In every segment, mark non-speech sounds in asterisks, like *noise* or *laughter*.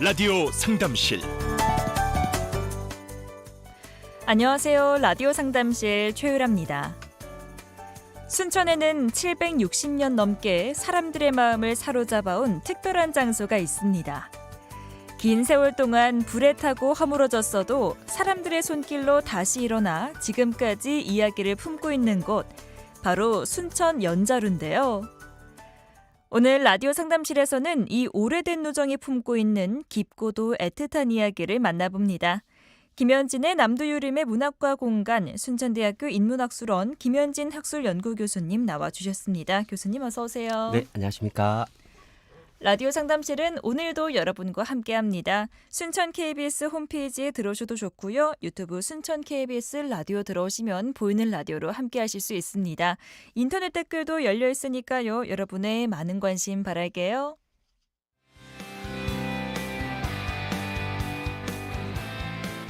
라디오 상담실 안녕하세요. 라디오 상담실 최유라입니다. 순천에는 760년 넘게 사람들의 마음을 사로잡아온 특별한 장소가 있습니다. 긴 세월 동안 불에 타고 허물어졌어도 사람들의 손길로 다시 일어나 지금까지 이야기를 품고 있는 곳, 바로 순천 연자루인데요. 오늘 라디오 상담실에서는 이 오래된 누정이 품고 있는 깊고도 애틋한 이야기를 만나봅니다. 김현진의 남도유림의 문학과 공간 순천대학교 인문학술원 김현진 학술연구교수님 나와주셨습니다. 교수님 어서 오세요. 네, 안녕하십니까. 라디오 상담실은 오늘도 여러분과 함께합니다. 순천 KBS 홈페이지에 들어오셔도 좋고요. 유튜브 순천 KBS 라디오 들어오시면 보이는 라디오로 함께하실 수 있습니다. 인터넷 댓글도 열려 있으니까요. 여러분의 많은 관심 바랄게요.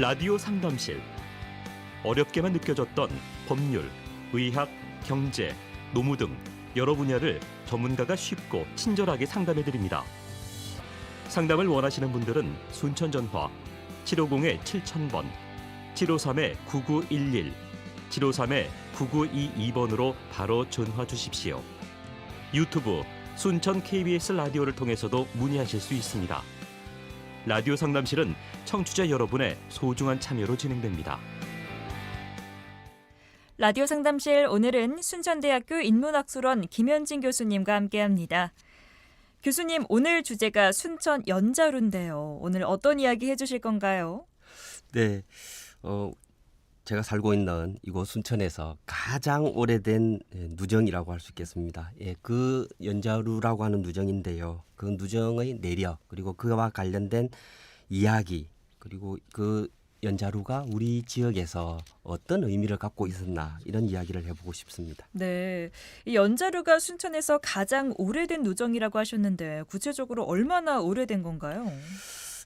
라디오 상담실 어렵게만 느껴졌던 법률, 의학, 경제, 노무 등 여러 분야를 전문가가 쉽고 친절하게 상담해 드립니다. 상담을 원하시는 분들은 순천 전화 750에 7000번, 753에 9911, 753에 9922번으로 바로 전화 주십시오. 유튜브 순천 KBS 라디오를 통해서도 문의하실 수 있습니다. 라디오 상담실은 청취자 여러분의 소중한 참여로 진행됩니다. 라디오 상담실 오늘은 순천대학교 인문학술원 김현진 교수님과 함께합니다. 교수님 오늘 주제가 순천 연자루인데요. 오늘 어떤 이야기 해주실 건가요? 네, 어, 제가 살고 있는 이곳 순천에서 가장 오래된 예, 누정이라고 할 수 있겠습니다. 예, 그 연자루라고 하는 누정인데요. 그 누정의 내력 그리고 그와 관련된 이야기 그리고 그 연자루가 우리 지역에서 어떤 의미를 갖고 있었나 이런 이야기를 해보고 싶습니다. 네, 이 연자루가 순천에서 가장 오래된 누정이라고 하셨는데 구체적으로 얼마나 오래된 건가요?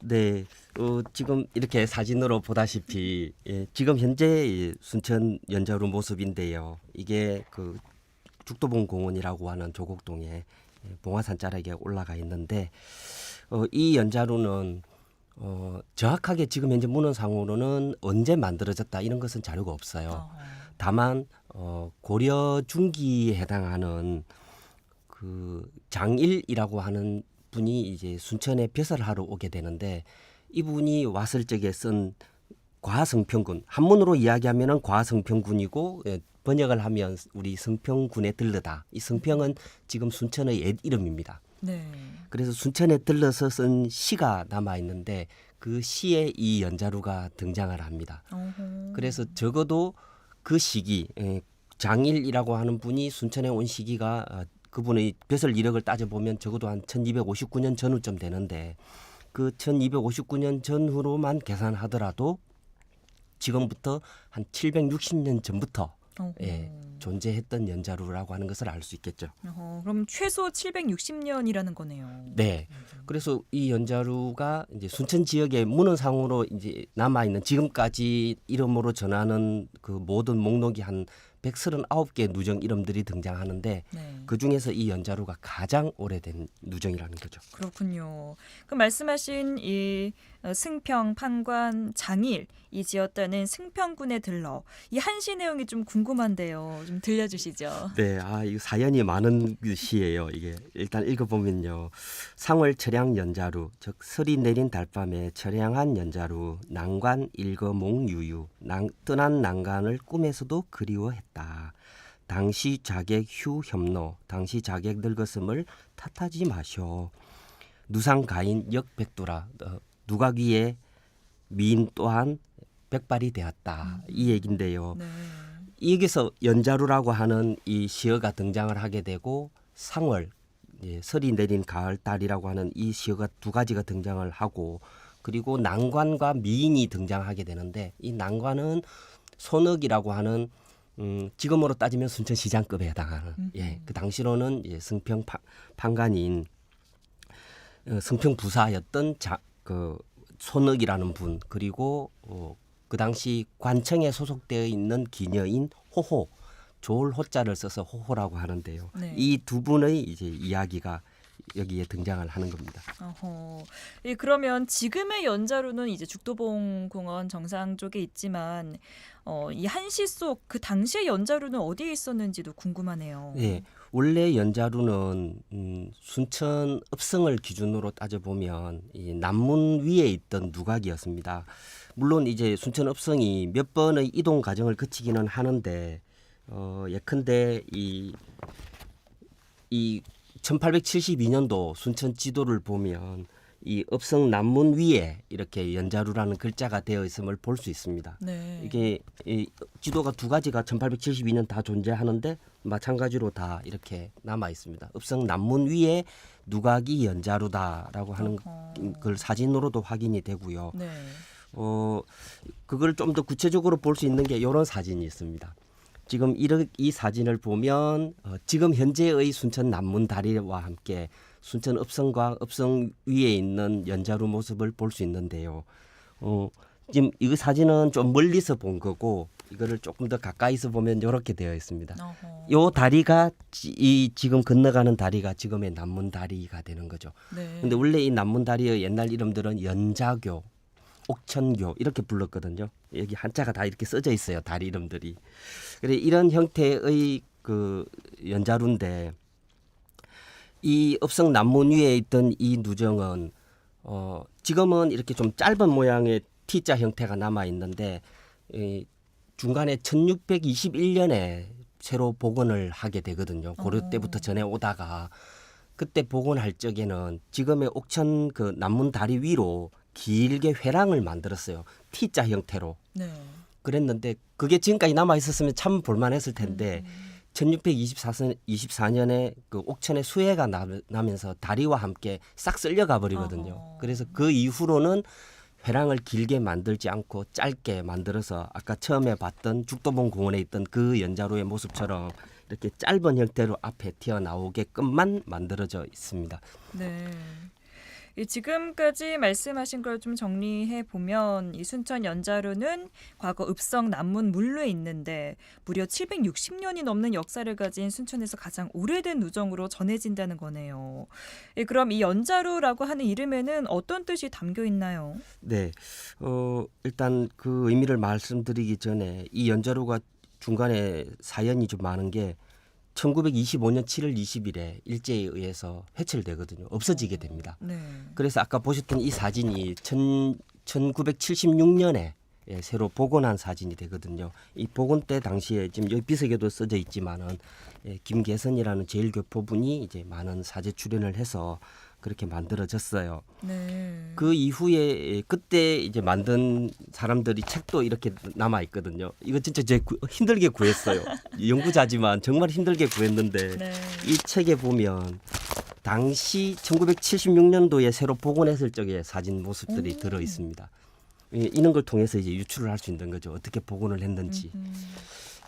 네, 어, 지금 이렇게 사진으로 보다시피 예, 지금 현재 이 순천 연자루 모습인데요. 이게 그 죽도봉 공원이라고 하는 조곡동에 예, 봉화산 자락에 올라가 있는데 어, 이 연자루는 어, 정확하게 지금 현재 문헌상으로는 언제 만들어졌다 이런 것은 자료가 없어요. 어, 다만 어, 고려 중기에 해당하는 그 장일이라고 하는 분이 이제 순천에 벼슬을 하러 오게 되는데 이분이 왔을 적에 쓴 과성평군 한문으로 이야기하면은 과성평군이고 예, 번역을 하면 우리 성평군에 들르다. 이 성평은 지금 순천의 옛 이름입니다. 네. 그래서 순천에 들러서 쓴 시가 남아 있는데 그 시에 이 연자루가 등장을 합니다. 어허. 그래서 적어도 그 시기 에, 장일이라고 하는 분이 순천에 온 시기가 어, 그분의 벼슬 이력을 따져 보면 적어도 한 1259년 전후쯤 되는데 그 1259년 전후로만 계산하더라도 지금부터 한 760년 전부터 어허. 예, 존재했던 연자루라고 하는 것을 알 수 있겠죠. 어허, 그럼 최소 760년이라는 거네요. 네. 그래서 이 연자루가 이제 순천 지역의 문헌상으로 이제 남아 있는 지금까지 이름으로 전하는 그 모든 목록이 한 139개 누정 이름들이 등장하는데 네. 그 중에서 이 연자루가 가장 오래된 누정이라는 거죠. 그렇군요. 그 말씀하신 이 어, 승평, 판관, 장일 이 지었다는 승평군에 들러 이 한시 내용이 좀 궁금한데요. 좀 들려주시죠. 네, 아, 이 사연이 많은 그 시예요. 이게 일단 읽어보면요. 상월 철양 연자루, 즉 설이 내린 달밤에 철양한 연자루, 난관 일거 몽 유유, 난, 떠난 난관을 꿈에서도 그리워했다. 당시 자객 휴 협노, 당시 자객 늙었음을 탓하지 마쇼. 누상 가인 역백두라, 어, 누가귀에 미인 또한 백발이 되었다. 이 얘긴데요. 네. 여기서 연자루라고 하는 이 시어가 등장을 하게 되고 상월 예, 설이 내린 가을 달이라고 하는 이 시어가 두 가지가 등장을 하고 그리고 난관과 미인이 등장하게 되는데 이 난관은 손억이라고 하는 음, 지금으로 따지면 순천시장급에 해당하는 예, 그 당시로는 예, 승평 파- 판관인 어, 승평 부사였던 자, 그 손억이라는 분 그리고 어, 그 당시 관청에 소속되어 있는 기녀인 호호 조을 호자를 써서 호호라고 하는데요. 네. 이두 분의 이제 이야기가 여기에 등장을 하는 겁니다. 어허. 예, 그러면 지금의 연자루는 이제 죽도봉 공원 정상 쪽에 있지만 어, 이 한시 속 그 당시의 연자루는 어디에 있었는지도 궁금하네요. 예, 원래 연자루는 음, 순천 읍성을 기준으로 따져 보면 이 남문 위에 있던 누각이었습니다. 물론 이제 순천 읍성이 몇 번의 이동 과정을 거치기는 하는데 어, 예컨대 이, 이 1872년도 순천 지도를 보면 이 읍성 남문 위에 이렇게 연자루라는 글자가 되어 있음을 볼 수 있습니다. 네. 이게 이 지도가 두 가지가 1872년 다 존재하는데 마찬가지로 다 이렇게 남아 있습니다. 읍성 남문 위에 누각이 연자루다라고 하는 어허. 걸 사진으로도 확인이 되고요. 네. 어 그걸 좀 더 구체적으로 볼 수 있는 게 이런 사진이 있습니다. 지금 이르, 이 사진을 보면 어, 지금 현재의 순천 남문 다리와 함께 순천 읍성과 읍성 위에 있는 연자루 모습을 볼 수 있는데요. 어, 지금 이 사진은 좀 멀리서 본 거고 이거를 조금 더 가까이서 보면 이렇게 되어 있습니다. 어허. 요 다리가 지, 이 지금 건너가는 다리가 지금의 남문 다리가 되는 거죠. 네. 근데 원래 이 남문 다리의 옛날 이름들은 연자교, 옥천교 이렇게 불렀거든요. 여기 한자가 다 이렇게 써져 있어요. 다리 이름들이. 그래 이런 형태의 그 연자루인데 이 읍성 남문 위에 있던 이 누정은 어 지금은 이렇게 좀 짧은 모양의 T자 형태가 남아 있는데 이 중간에 1621년에 새로 복원을 하게 되거든요. 고려 어. 때부터 전해 오다가 그때 복원할 적에는 지금의 옥천 그 남문 다리 위로 길게 회랑을 만들었어요. T자 형태로. 네. 그랬는데 그게 지금까지 남아 있었으면 참 볼만했을 텐데 음. 1624년에 그 옥천에 수해가 나, 나면서 다리와 함께 싹 쓸려가 버리거든요. 어허. 그래서 그 이후로는 회랑을 길게 만들지 않고 짧게 만들어서 아까 처음에 봤던 죽도봉 공원에 있던 그 연자루의 모습처럼 이렇게 짧은 형태로 앞에 튀어나오게끔만 만들어져 있습니다. 네. 이 지금까지 말씀하신 걸 좀 정리해 보면 이 순천 연자루는 과거 읍성 남문 물루에 있는데 무려 760년이 넘는 역사를 가진 순천에서 가장 오래된 누정으로 전해진다는 거네요. 예, 그럼 이 연자루라고 하는 이름에는 어떤 뜻이 담겨 있나요? 네, 어, 일단 그 의미를 말씀드리기 전에 이 연자루가 중간에 사연이 좀 많은 게 1925년 7월 20일에 일제에 의해서 회철되거든요. 없어지게 됩니다. 네. 그래서 아까 보셨던 이 사진이 천, 1976년에 예, 새로 복원한 사진이 되거든요. 이 복원 때 당시에 지금 여기 비석에도 써져 있지만은 예, 김계선이라는 제일교포분이 이제 많은 사제 출연을 해서 그렇게 만들어졌어요. 네. 그 이후에 그때 이제 만든 사람들이 책도 이렇게 남아 있거든요. 이거 진짜 제 구- 힘들게 구했어요. *laughs* 연구자지만 정말 힘들게 구했는데 네. 이 책에 보면 당시 1976년도에 새로 복원했을 적의 사진 모습들이 오. 들어 있습니다. 이- 이런 걸 통해서 이제 유출을 할 수 있는 거죠. 어떻게 복원을 했는지. 음,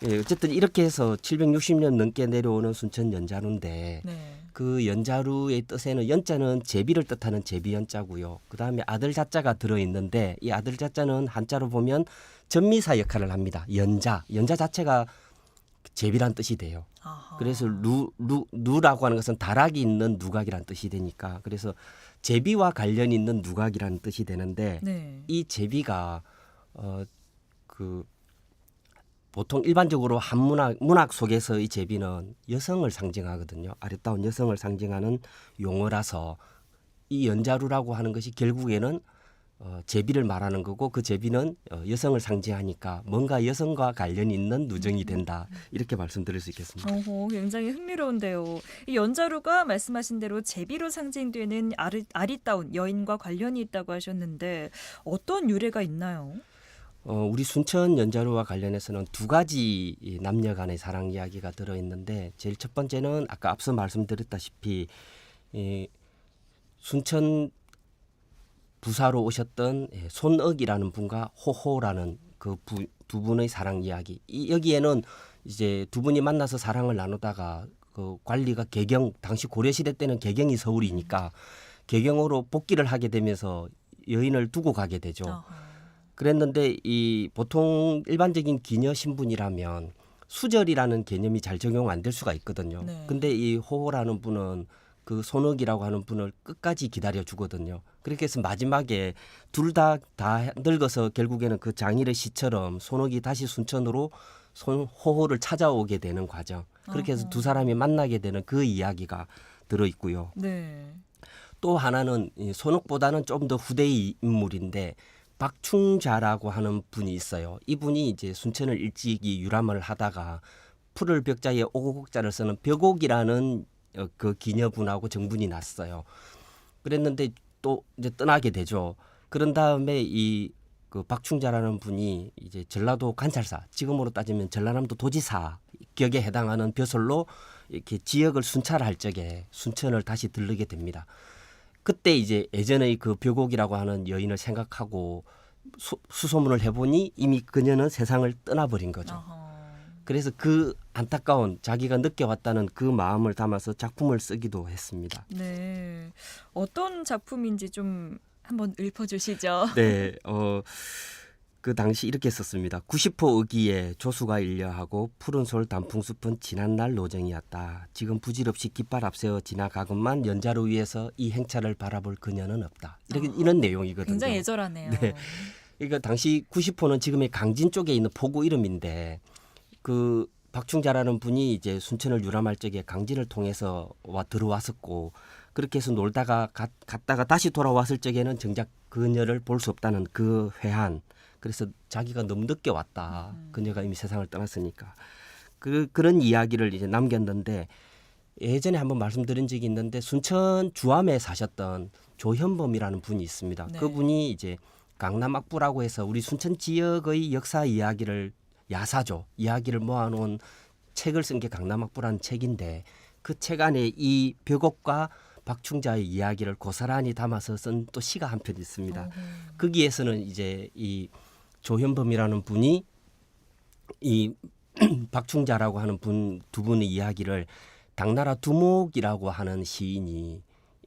예, 어쨌든 이렇게 해서 760년 넘게 내려오는 순천 연자루인데 네. 그 연자루의 뜻에는 연자는 제비를 뜻하는 제비 연자고요. 그 다음에 아들 자자가 들어 있는데 이 아들 자자는 한자로 보면 전미사 역할을 합니다. 연자, 연자 자체가 제비란 뜻이 돼요. 아하. 그래서 루, 루, 누라고 하는 것은 다락이 있는 누각이란 뜻이 되니까 그래서 제비와 관련 있는 누각이라는 뜻이 되는데 네. 이 제비가 어 그 보통 일반적으로 한문학 문학 속에서 이 제비는 여성을 상징하거든요. 아름다운 여성을 상징하는 용어라서 이 연자루라고 하는 것이 결국에는 어, 제비를 말하는 거고 그 제비는 어, 여성을 상징하니까 뭔가 여성과 관련 있는 누정이 된다 이렇게 말씀드릴 수 있겠습니다. 어허, 굉장히 흥미로운데요. 이 연자루가 말씀하신 대로 제비로 상징되는 아리, 아리따운 여인과 관련이 있다고 하셨는데 어떤 유래가 있나요? 어, 우리 순천 연자루와 관련해서는 두 가지 이 남녀 간의 사랑 이야기가 들어 있는데 제일 첫 번째는 아까 앞서 말씀드렸다시피 이 순천 부사로 오셨던 예, 손억이라는 분과 호호라는 그 두 분의 사랑 이야기. 이, 여기에는 이제 두 분이 만나서 사랑을 나누다가 그 관리가 개경 당시 고려 시대 때는 개경이 서울이니까 개경으로 복귀를 하게 되면서 여인을 두고 가게 되죠. 아하. 그랬는데 이 보통 일반적인 기녀 신분이라면 수절이라는 개념이 잘 적용 안 될 수가 있거든요. 네. 근데 이 호호라는 분은 그 손옥이라고 하는 분을 끝까지 기다려 주거든요. 그렇게 해서 마지막에 둘 다다 늙어서 결국에는 그 장일의 시처럼 손옥이 다시 순천으로 손 호호를 찾아오게 되는 과정. 그렇게 해서. 두 사람이 만나게 되는 그 이야기가 들어 있고요. 네. 또 하나는 이 손옥보다는 좀 더 후대의 인물인데 박충자라고 하는 분이 있어요. 이분이 이제 순천을 일찍이 유람을 하다가 풀을 벽자에 오곡자를 쓰는 벽옥이라는 어, 그 기녀분하고 정분이 났어요. 그랬는데 또 이제 떠나게 되죠. 그런 다음에 이 그 박충자라는 분이 이제 전라도 관찰사, 지금으로 따지면 전라남도 도지사 격에 해당하는 벼슬로 이렇게 지역을 순찰할 적에 순천을 다시 들르게 됩니다. 그때 이제 예전의 그 벽옥이라고 하는 여인을 생각하고 수, 수소문을 해보니 이미 그녀는 세상을 떠나버린 거죠. 어허. 그래서 그 안타까운 자기가 느껴왔다는 그 마음을 담아서 작품을 쓰기도 했습니다. 네. 어떤 작품인지 좀 한번 읊어주시죠. 네, *laughs* 어, 그 당시 이렇게 썼습니다. 90호 의기에 조수가 일려하고 푸른 솔 단풍숲은 지난날 노정이었다. 지금 부질없이 깃발 앞세워 지나가건만 연자로 위에서 이 행차를 바라볼 그녀는 없다. 이렇게 어, 이런 내용이거든요. 굉장히 애절하네요. 네. 그러니까 당시 90호는 지금의 강진 쪽에 있는 포구 이름인데 그 박충자라는 분이 이제 순천을 유람할 적에 강진을 통해서 와 들어왔었고 그렇게 해서 놀다가 갔, 갔다가 다시 돌아왔을 적에는 정작 그녀를 볼 수 없다는 그 회한 그래서 자기가 너무 늦게 왔다 음. 그녀가 이미 세상을 떠났으니까 그 그런 이야기를 이제 남겼는데 예전에 한번 말씀드린 적이 있는데 순천 주암에 사셨던 조현범이라는 분이 있습니다. 네. 그분이 이제 강남 악부라고 해서 우리 순천 지역의 역사 이야기를 야사죠 이야기를 모아놓은 책을 쓴 게 강남 악부라는 책인데 그 책 안에 이 벽옥과 박충자의 이야기를 고스란히 담아서 쓴 또 시가 한 편 있습니다. 어허. 거기에서는 이제 이 조현범이라는 분이 이 *clears throat* 박충자라고 하는 분 두 분의 이야기를 당나라 두목이라고 하는 시인이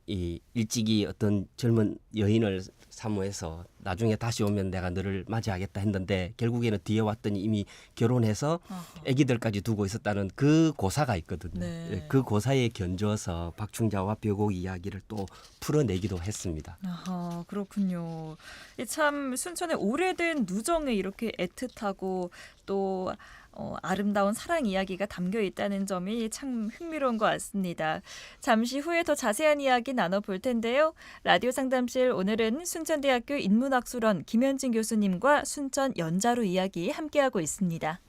이 일찍이 어떤 젊은 여인을 사모해서 나중에 다시 오면 내가 너를 맞이하겠다 했는데 결국에는 뒤에 왔더니 이미 결혼해서. 아기들까지 두고 있었다는 그 고사가 있거든요. 네. 예, 그 고사에 견줘서 박충자와 벽옥 이야기를 또 풀어내기도 했습니다. 아하, 그렇군요. 이참 순천의 오래된 누정에 이렇게 애틋하고 또 어, 아름다운 사랑 이야기가 담겨 있다는 점이 참 흥미로운 것 같습니다. 잠시 후에 더 자세한 이야기 나눠볼 텐데요. 라디오 상담실 오늘은 순천대학교 인문학술원 김현진 교수님과 순천 연자루 이야기 함께하고 있습니다.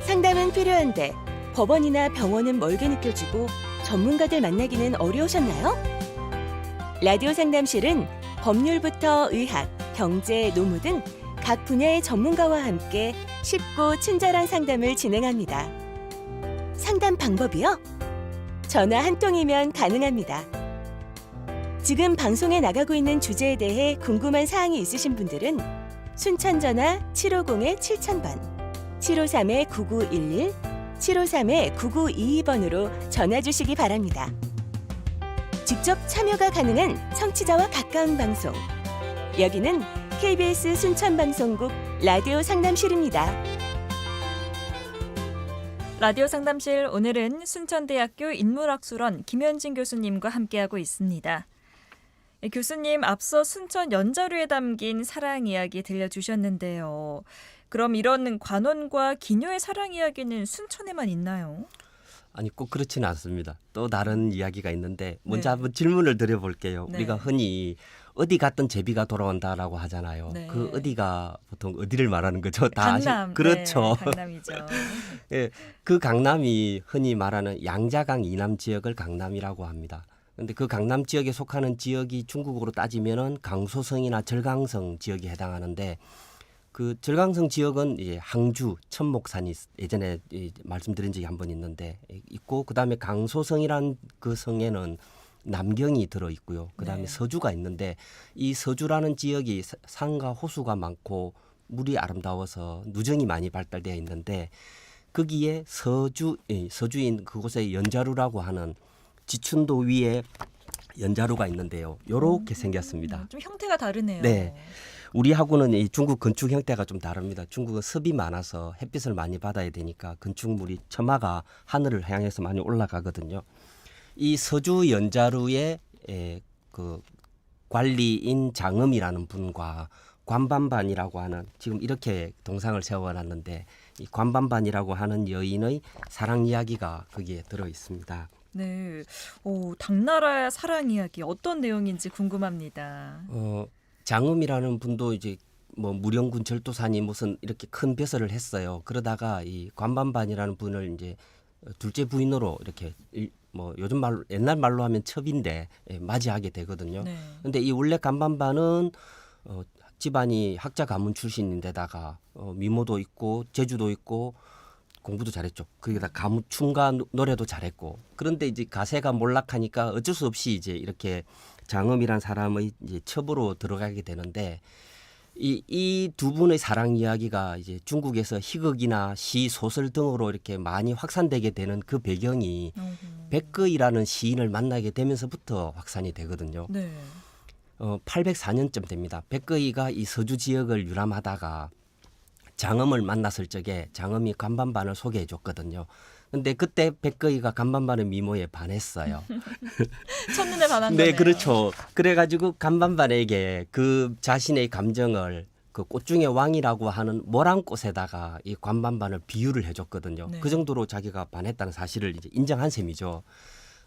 상담은 필요한데 법원이나 병원은 멀게 느껴지고 전문가들 만나기는 어려우셨나요? 라디오 상담실은 법률부터 의학, 경제, 노무 등 각 분야의 전문가와 함께 쉽고 친절한 상담을 진행합니다. 상담 방법이요? 전화 한 통이면 가능합니다. 지금 방송에 나가고 있는 주제에 대해 궁금한 사항이 있으신 분들은 순천 전화 750-7000번 753-9911, 753-9922번으로 전화 주시기 바랍니다. 직접 참여가 가능한 청취자와 가까운 방송. 여기는 KBS 순천방송국 라디오 상담실입니다. 라디오 상담실 오늘은 순천대학교 인문학술원 김현진 교수님과 함께하고 있습니다. 예, 교수님 앞서 순천 연자루에 담긴 사랑 이야기 들려주셨는데요. 그럼 이런 관원과 기녀의 사랑 이야기는 순천에만 있나요? 아니 꼭 그렇지는 않습니다. 또 다른 이야기가 있는데 먼저 네. 한번 질문을 드려볼게요. 네. 우리가 흔히 어디 갔든 제비가 돌아온다라고 하잖아요. 네. 그 어디가 보통 어디를 말하는 거죠? 다 아시- 강남. 그렇죠. 네, 강남이죠. *laughs* 예, 그 강남이 흔히 말하는 양자강 이남 지역을 강남이라고 합니다. 근데 그 강남 지역에 속하는 지역이 중국으로 따지면은 강소성이나 절강성 지역에 해당하는데 그 절강성 지역은 이제 항주 천목산이 있- 예전에 이 말씀드린 적이 한 번 있는데 있고 그다음에 강소성이란 그 성에는 남경이 들어 있고요. 그다음에 네. 서주가 있는데 이 서주라는 지역이 사- 산과 호수가 많고 물이 아름다워서 누정이 많이 발달되어 있는데 거기에 서주 예, 서주인 그곳에 연자루라고 하는 지춘도 위에 연자루가 있는데요. 요렇게 생겼습니다. 음, 좀 형태가 다르네요. 네. 우리하고는 이 중국 건축 형태가 좀 다릅니다. 중국은 습이 많아서 햇빛을 많이 받아야 되니까 건축물이 처마가 하늘을 향해서 많이 올라가거든요. 이 서주 연자루의 에, 그 관리인 장음이라는 분과 관반반이라고 하는 지금 이렇게 동상을 세워놨는데 이 관반반이라고 하는 여인의 사랑 이야기가 거기에 들어 있습니다. 네. 오, 당나라의 사랑 이야기 어떤 내용인지 궁금합니다. 어, 장음이라는 분도 이제 뭐 무령군 절도산이 무슨 이렇게 큰 벼슬을 했어요. 그러다가 이 관반반이라는 분을 이제 둘째 부인으로 이렇게 일- 뭐 요즘 말로 옛날 말로 하면 첩인데 예, 맞이하게 되거든요. 네. 근데 이 원래 간반반은 어, 집안이 학자 가문 출신인데다가 어, 미모도 있고 재주도 있고 공부도 잘했죠. 거기다 가무 춤과 노- 노래도 잘했고 그런데 이제 가세가 몰락하니까 어쩔 수 없이 이제 이렇게 장엄이란 사람의 이제 첩으로 들어가게 되는데 이 이 두 분의 사랑 이야기가 이제 중국에서 희극이나 시 소설 등으로 이렇게 많이 확산되게 되는 그 배경이 어허. 백거이라는 시인을 만나게 되면서부터 확산이 되거든요. 네. 어, 804년쯤 됩니다. 백거이가 이 서주 지역을 유람하다가 장엄을 만났을 적에 장엄이 간반반을 소개해 줬거든요. 근데 그때 백거이가 간반반의 미모에 반했어요. *laughs* 첫눈에 반한 네, 거네요. 그렇죠. 그래가지고 간반반에게 그 자신의 감정을 그 꽃 중의 왕이라고 하는 모란꽃에다가 이 관반반을 비유를 해줬거든요. 네. 그 정도로 자기가 반했다는 사실을 이제 인정한 셈이죠.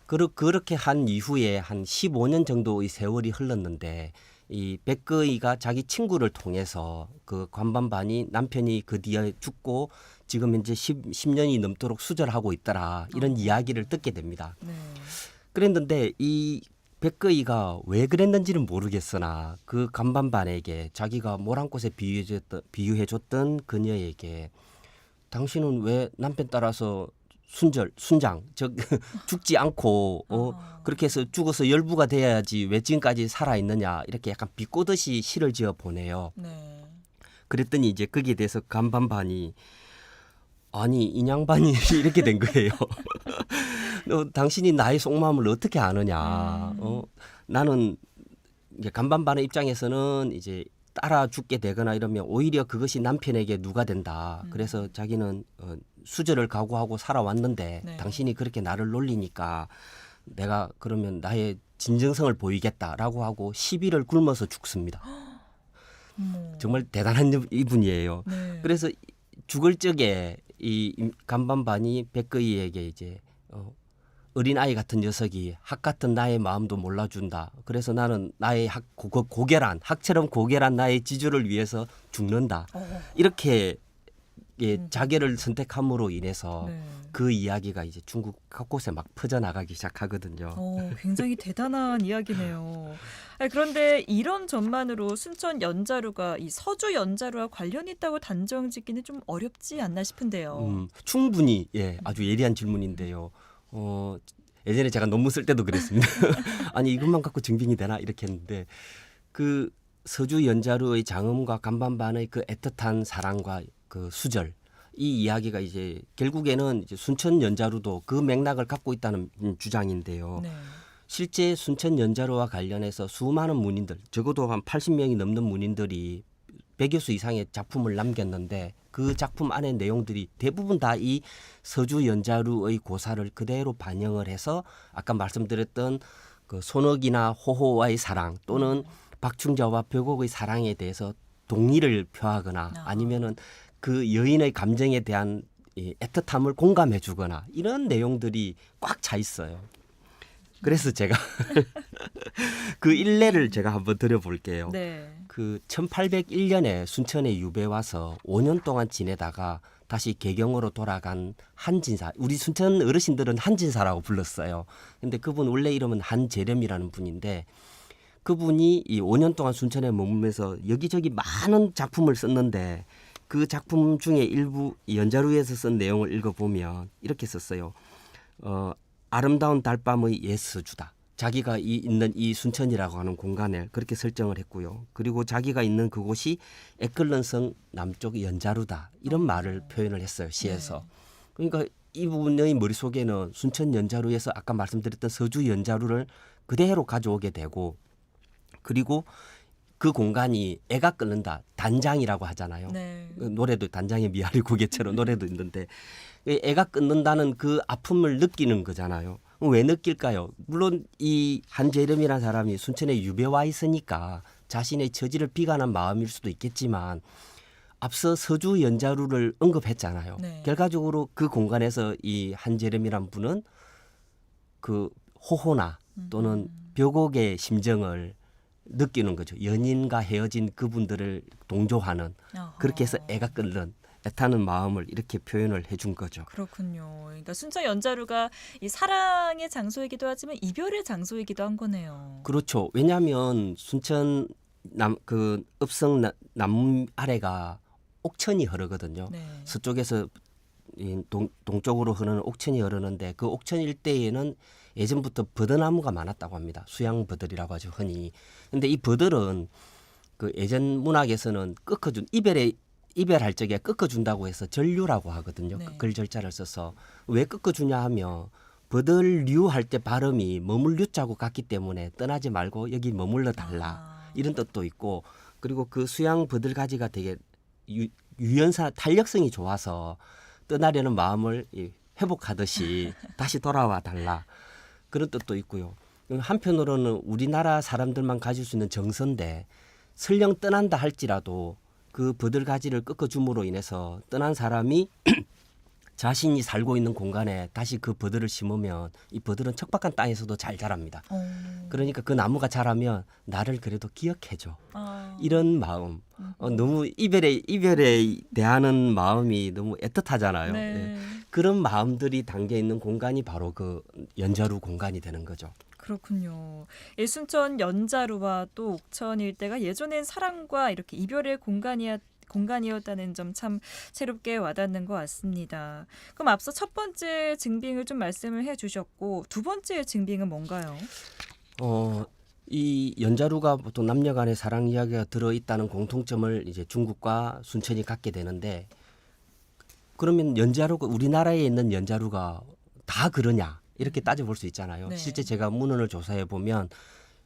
그르, 그렇게 한 이후에 한 15년 정도의 세월이 흘렀는데 이 백거이가 자기 친구를 통해서 그 관반반이 남편이 그 뒤에 죽고 지금 현재 10, 10년이 넘도록 수절하고 있더라 이런 어. 이야기를 듣게 됩니다. 네. 그랬는데 이 백거이가 왜 그랬는지는 모르겠으나 그 간반반에게 자기가 모란꽃에 비유해줬던, 비유해줬던 그녀에게 당신은 왜 남편 따라서 순절 순장 즉 *laughs* 죽지 않고 어, 아. 그렇게 해서 죽어서 열부가 돼야지 왜 지금까지 살아 있느냐 이렇게 약간 비꼬듯이 시를 지어 보내요. 네. 그랬더니 이제 거기에 대해서 간반반이 아니 인양반이 *laughs* 이렇게 된 거예요. *laughs* 너 당신이 나의 속마음을 어떻게 아느냐? 음. 어, 나는 이제 간반반의 입장에서는 이제 따라 죽게 되거나 이러면 오히려 그것이 남편에게 누가 된다. 음. 그래서 자기는 어, 수절을 각오하고 살아왔는데 네. 당신이 그렇게 나를 놀리니까 내가 그러면 나의 진정성을 보이겠다라고 하고 시비를 굶어서 죽습니다. *gasps* 어머. 정말 대단한 이분이에요. 네. 그래서 죽을 적에 이 간반반이 백거이에게 이제 어, 어린 아이 같은 녀석이 학 같은 나의 마음도 몰라준다. 그래서 나는 나의 학 고, 고- 고결한 학처럼 고결한 나의 지주를 위해서 죽는다. 어. 이렇게 예, 음. 자결을 선택함으로 인해서 네. 그 이야기가 이제 중국 곳곳에 막 퍼져나가기 시작하거든요. 어, 굉장히 대단한 이야기네요. 아니, 그런데 이런 점만으로 순천 연자루가 이 서주 연자루와 관련이 있다고 단정짓기는 좀 어렵지 않나 싶은데요. 음, 충분히 예 아주 예리한 질문인데요. 어 예전에 제가 논문 쓸 때도 그랬습니다. *laughs* 아니 이것만 갖고 증빙이 되나 이렇게 했는데 그 서주 연자루의 장음과 간반반의 그 애틋한 사랑과 그 수절 이 이야기가 이제 결국에는 이제 순천 연자루도 그 맥락을 갖고 있다는 음, 주장인데요. 네. 실제 순천 연자루와 관련해서 수많은 문인들 적어도 한 80명이 넘는 문인들이 100여 수 이상의 작품을 남겼는데 그 작품 안의 내용들이 대부분 다 이 서주 연자루의 고사를 그대로 반영을 해서 아까 말씀드렸던 그 손옥이나 호호와의 사랑 또는 박충자와 벽옥의 사랑에 대해서 동의를 표하거나 아. 아니면은 그 여인의 감정에 대한 이 애틋함을 공감해 주거나 이런 내용들이 꽉 차 있어요. 그래서 제가 *laughs* 그 일례를 제가 한번 드려볼게요. 네. 그 1801년에 순천에 유배 와서 5년 동안 지내다가 다시 개경으로 돌아간 한진사. 우리 순천 어르신들은 한진사라고 불렀어요. 근데 그분 원래 이름은 한재렴이라는 분인데 그분이 이 5년 동안 순천에 머물면서 여기저기 많은 작품을 썼는데 그 작품 중에 일부 이 연자루에서 쓴 내용을 읽어보면 이렇게 썼어요. 어, 아름다운 달밤의 예스주다. 자기가 이 있는 이 순천이라고 하는 공간을 그렇게 설정을 했고요. 그리고 자기가 있는 그곳이 에클런성 남쪽 연자루다. 이런 말을 표현을 했어요. 시에서. 그러니까 이 부분의 머릿속에는 순천 연자루에서 아까 말씀드렸던 서주 연자루를 그대로 가져오게 되고 그리고 그 공간이 애가 끓는다 단장이라고 하잖아요. 네. 그 노래도 단장의 미아리 고개처럼 노래도 있는데 그 애가 끊는다는 그 아픔을 느끼는 거잖아요. 왜 느낄까요? 물론 이 한재름이라는 사람이 순천에 유배 와 있으니까 자신의 처지를 비관한 마음일 수도 있겠지만 앞서 서주 연자루를 언급했잖아요. 네. 결과적으로 그 공간에서 이 한재름이란 분은 그 호호나 또는 벽옥의 심정을 느끼는 거죠. 연인과 헤어진 그분들을 동조하는 어허. 그렇게 해서 애가 끓는 애타는 마음을 이렇게 표현을 해준 거죠. 그렇군요. 그러니까 순천 연자루가 이 사랑의 장소이기도 하지만 이별의 장소이기도 한 거네요. 그렇죠. 왜냐하면 순천 남 그 읍성 나- 남 아래가 옥천이 흐르거든요. 네. 서쪽에서 이 동, 동쪽으로 흐르는 옥천이 흐르는데 그 옥천 일대에는 예전부터 버드나무가 많았다고 합니다. 수양 버들이라고 하죠 흔히. 근데 이 버들은 그 예전 문학에서는 꺾어준 이별에 이별할 적에 꺾어준다고 해서 전류라고 하거든요. 네. 글 절자를 써서 왜 꺾어주냐 하면 버들류 할 때 발음이 머물류 자고 같기 때문에 떠나지 말고 여기 머물러 달라 아. 이런 뜻도 있고 그리고 그 수양 버들 가지가 되게 유, 유연사 탄력성이 좋아서 떠나려는 마음을 이 회복하듯이 *laughs* 다시 돌아와 달라 그런 뜻도 있고요. 한편으로는 우리나라 사람들만 가질 수 있는 정서인데 설령 떠난다 할지라도 그 버들가지를 꺾어줌으로 인해서 떠난 사람이 *clears throat* 자신이 살고 있는 공간에 다시 그 버들을 심으면 이 버들은 척박한 땅에서도 잘 자랍니다. 어. 그러니까 그 나무가 자라면 나를 그래도 기억해줘. 아. 이런 마음. 어, 너무 이별에 이별에 대하는 마음이 너무 애틋하잖아요. 네. 예. 그런 마음들이 담겨 있는 공간이 바로 그 연자루 공간이 되는 거죠. 그렇군요. 이 순천 연자루와 또 옥천 일대가 예전엔 사랑과 이렇게 이별의 공간이었 공간이었다는 점 참 새롭게 와닿는 것 같습니다. 그럼 앞서 첫 번째 증빙을 좀 말씀을 해주셨고 두 번째 증빙은 뭔가요? 어, 이 연자루가 보통 남녀 간의 사랑 이야기가 들어 있다는 공통점을 이제 중국과 순천이 갖게 되는데 그러면 연자루가 우리나라에 있는 연자루가 다 그러냐 이렇게 따져볼 수 있잖아요. 네. 실제 제가 문헌을 조사해 보면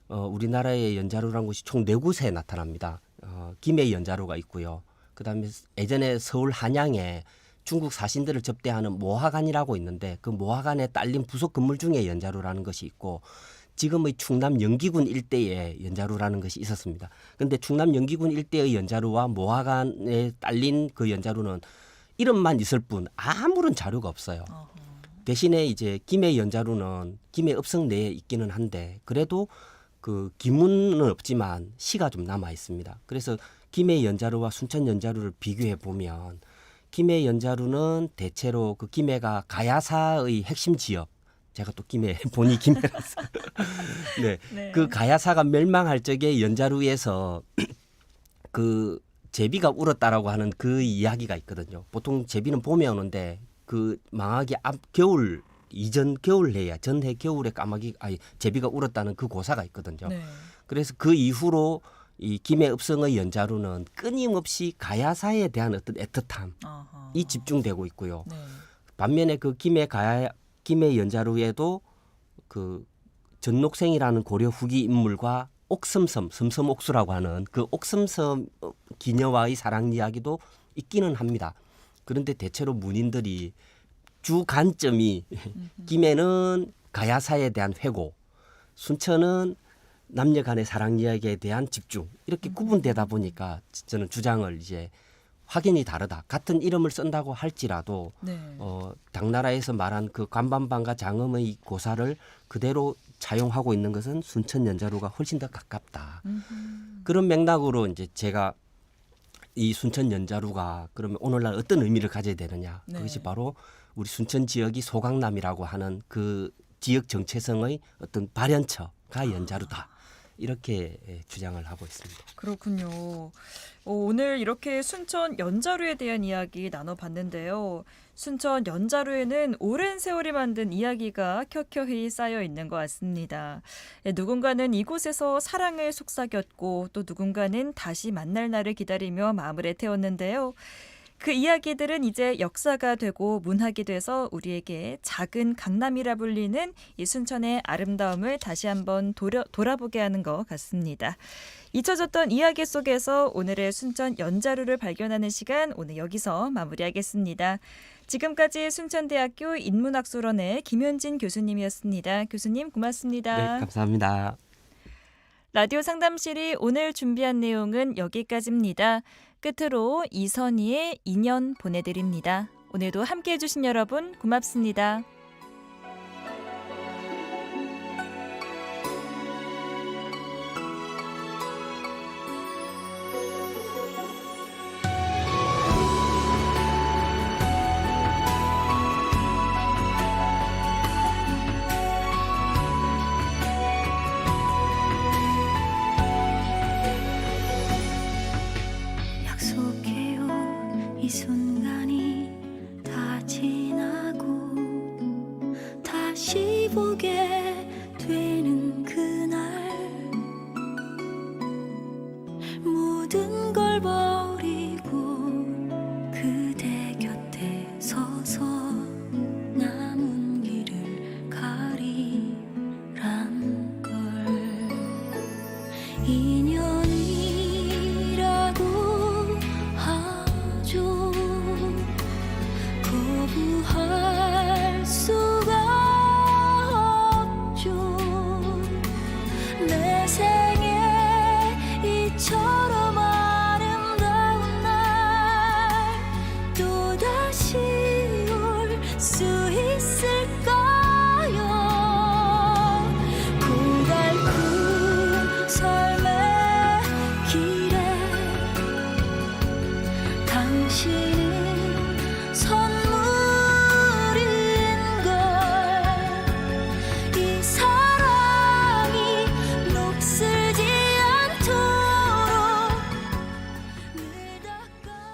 어, 우리나라의 연자루라는 곳이 총 네 곳에 나타납니다. 어, 김해 연자루가 있고요. 그다음에 예전에 서울 한양에 중국 사신들을 접대하는 모화관이라고 있는데 그 모화관에 딸린 부속 건물 중에 연자루라는 것이 있고 지금의 충남 영기군 일대에 연자루라는 것이 있었습니다. 근데 충남 영기군 일대의 연자루와 모화관에 딸린 그 연자루는 이름만 있을 뿐 아무런 자료가 없어요. 대신에 이제 김해 연자루는 김해 읍성 내에 있기는 한데 그래도 그 기문은 없지만 시가 좀 남아 있습니다. 그래서 김해 연자루와 순천 연자루를 비교해 보면 김해 연자루는 대체로 그 김해가 가야사의 핵심 지역 제가 또 김해 *laughs* 본이 김해라서 *laughs* 네. 네. 그 가야사가 멸망할 적에 연자루에서 *clears throat* 그 제비가 울었다라고 하는 그 이야기가 있거든요. 보통 제비는 봄에 오는데 그 망하기 앞 겨울 이전 겨울해야 전해 겨울에 까마귀 아니 제비가 울었다는 그 고사가 있거든요. 네. 그래서 그 이후로 이 김해 읍성의 연자루는 끊임없이 가야사에 대한 어떤 애틋함이. 집중되고 있고요. 네. 반면에 그 김해 가야 김해 연자루에도 그 전록생이라는 고려 후기 인물과 옥섬섬 섬섬옥수라고 하는 그 옥섬섬 어, 기녀와의 사랑 이야기도 있기는 합니다. 그런데 대체로 문인들이 주 관점이 *laughs* 김해는 가야사에 대한 회고, 순천은 남녀 간의 사랑 이야기에 대한 집중 이렇게 구분되다 보니까 저는 주장을 이제 확연히 다르다. 같은 이름을 쓴다고 할지라도 네. 어, 당나라에서 말한 그 관반반과 장엄의 고사를 그대로 차용하고 있는 것은 순천 연자루가 훨씬 더 가깝다. 음흠. 그런 맥락으로 이제 제가 이 순천 연자루가 그러면 오늘날 어떤 의미를 가져야 되느냐? 네. 그것이 바로 우리 순천 지역이 소강남이라고 하는 그 지역 정체성의 어떤 발현처가 연자루다. 이렇게 예, 주장을 하고 있습니다. 그렇군요. 어, 오늘 이렇게 순천 연자루에 대한 이야기 나눠봤는데요. 순천 연자루에는 오랜 세월이 만든 이야기가 켜켜이 쌓여 있는 것 같습니다. 예, 누군가는 이곳에서 사랑을 속삭였고 또 누군가는 다시 만날 날을 기다리며 마음을 애태웠는데요. 그 이야기들은 이제 역사가 되고 문학이 돼서 우리에게 작은 강남이라 불리는 이 순천의 아름다움을 다시 한번 돌아, 돌아보게 하는 것 같습니다. 잊혀졌던 이야기 속에서 오늘의 순천 연자루를 발견하는 시간 오늘 여기서 마무리하겠습니다. 지금까지 순천대학교 인문학소론의 김현진 교수님이었습니다. 교수님 고맙습니다. 네, 감사합니다. 라디오 상담실이 오늘 준비한 내용은 여기까지입니다. 끝으로 이선희의 인연 보내드립니다. 오늘도 함께 해주신 여러분 고맙습니다. 인연